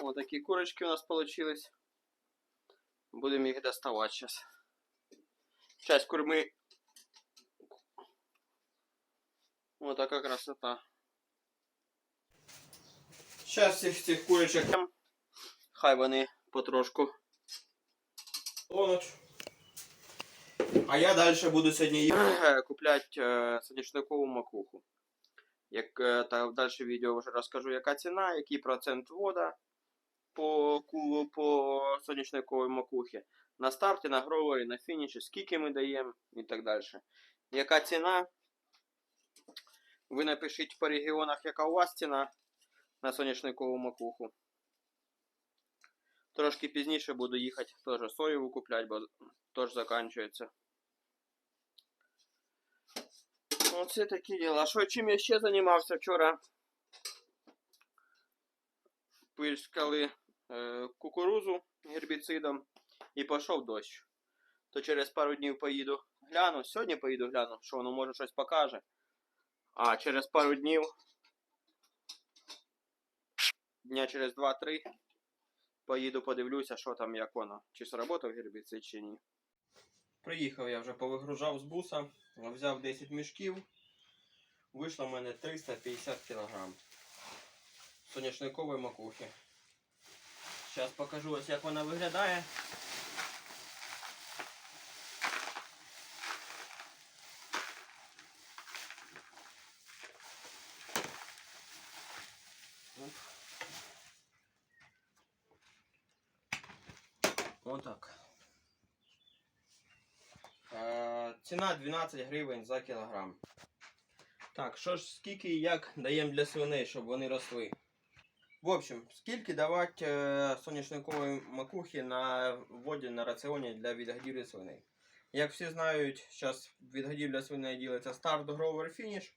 Вот такие курочки у нас получились. Будем их доставать сейчас. Часть курмы. Вот такая красота. Сейчас всіх цих курочок. Хай вони потрошку. А я далі буду сьогодні купляти е, соняшникову макуху. Як е, та в далі відео вже розкажу, яка ціна, який процент вода по, по соняшниковій макухі. На старті, на гровері, на фініші, скільки ми даємо і так далі. Яка ціна? Ви напишіть по регіонах, яка у вас ціна на соняшникову макуху. Трошки пізніше буду їхати теж соєву купляти, бо теж закінчується. Оце такі діла. Що чим я ще займався вчора? Пильскали е, кукурузу гербіцидом і пішов дощ. То через пару днів поїду гляну. Сьогодні поїду гляну, що воно може щось покаже. А через пару днів. Дня через 2-3 поїду подивлюся, що там, як воно. Чи сработав гербіцид, чи ні. Приїхав я вже повигружав з буса, взяв 10 мішків. Вийшло в мене 350 кг соняшникової макухи. Зараз покажу ось як вона виглядає. Отак. Е, ціна 12 гривень за кілограм. Так, що ж, скільки і як даємо для свиней, щоб вони росли? В общем, скільки давати е, соняшникової макухи на воді на раціоні для відгодівлі свиней? Як всі знають, зараз відгодівля свиней ділиться старт, гровер, фініш,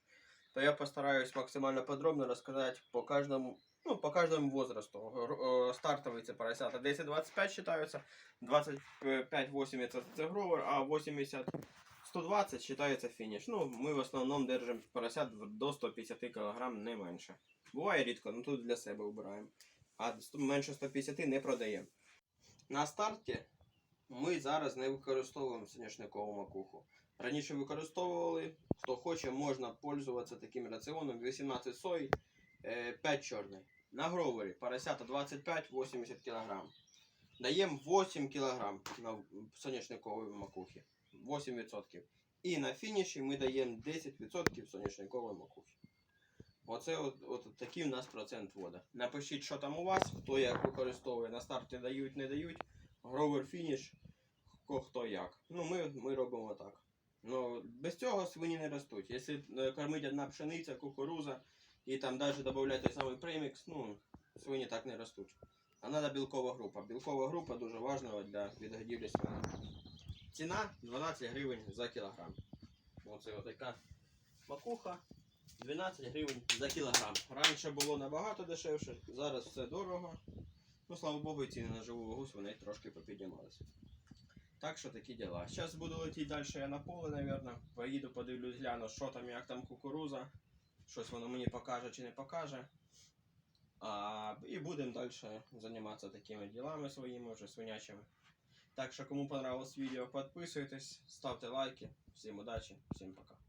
то я постараюсь максимально подробно розказати по кожному, ну, по кожному возрасту. Е, Стартовий це поросята 10-25 вважаються, 25-80 це гровер, а 80 120 считается фініш. Ну, ми в основному держимо поросят до 150 кг, не менше. Буває рідко, ну тут для себе вибираємо. А менше 150 не продаємо. На старті ми зараз не використовуємо соняшникову макуху. Раніше використовували, хто хоче, можна пользуватися таким раціоном 18 сой, е, 5 чорний. На гровері поросята 25-80 кг. Даємо 8 кг на соняшникової макухи. 8%. І на фініші ми даємо 10% соняшникової макухи. Оце от, от такий у нас процент вода. Напишіть, що там у вас, хто як використовує. На старті дають, не дають. Гровер фініш, хто, як. Ну, ми, ми робимо так. Ну, без цього свині не ростуть. Якщо е, кормить одна пшениця, кукуруза і там навіть додати той самий премікс, ну, свині так не ростуть. А треба білкова група. Білкова група дуже важлива для відгодівлі свиней. Ціна 12 гривень за кілограм. Оце отака макуха. 12 гривень за кілограм. Раніше було набагато дешевше, зараз все дорого. Ну, слава Богу, і ціни на живу вагу свиней трошки попіднімалися. Так що такі діла. Зараз буду летіти далі я на поле, напевно. Поїду, подивлюсь, гляну, що там, як там кукуруза. Щось воно мені покаже чи не покаже. А, і будемо далі займатися такими ділами своїми вже свинячими. Так що, кому понравилось відео, підписуйтесь, ставте лайки. Всім удачі, всім пока.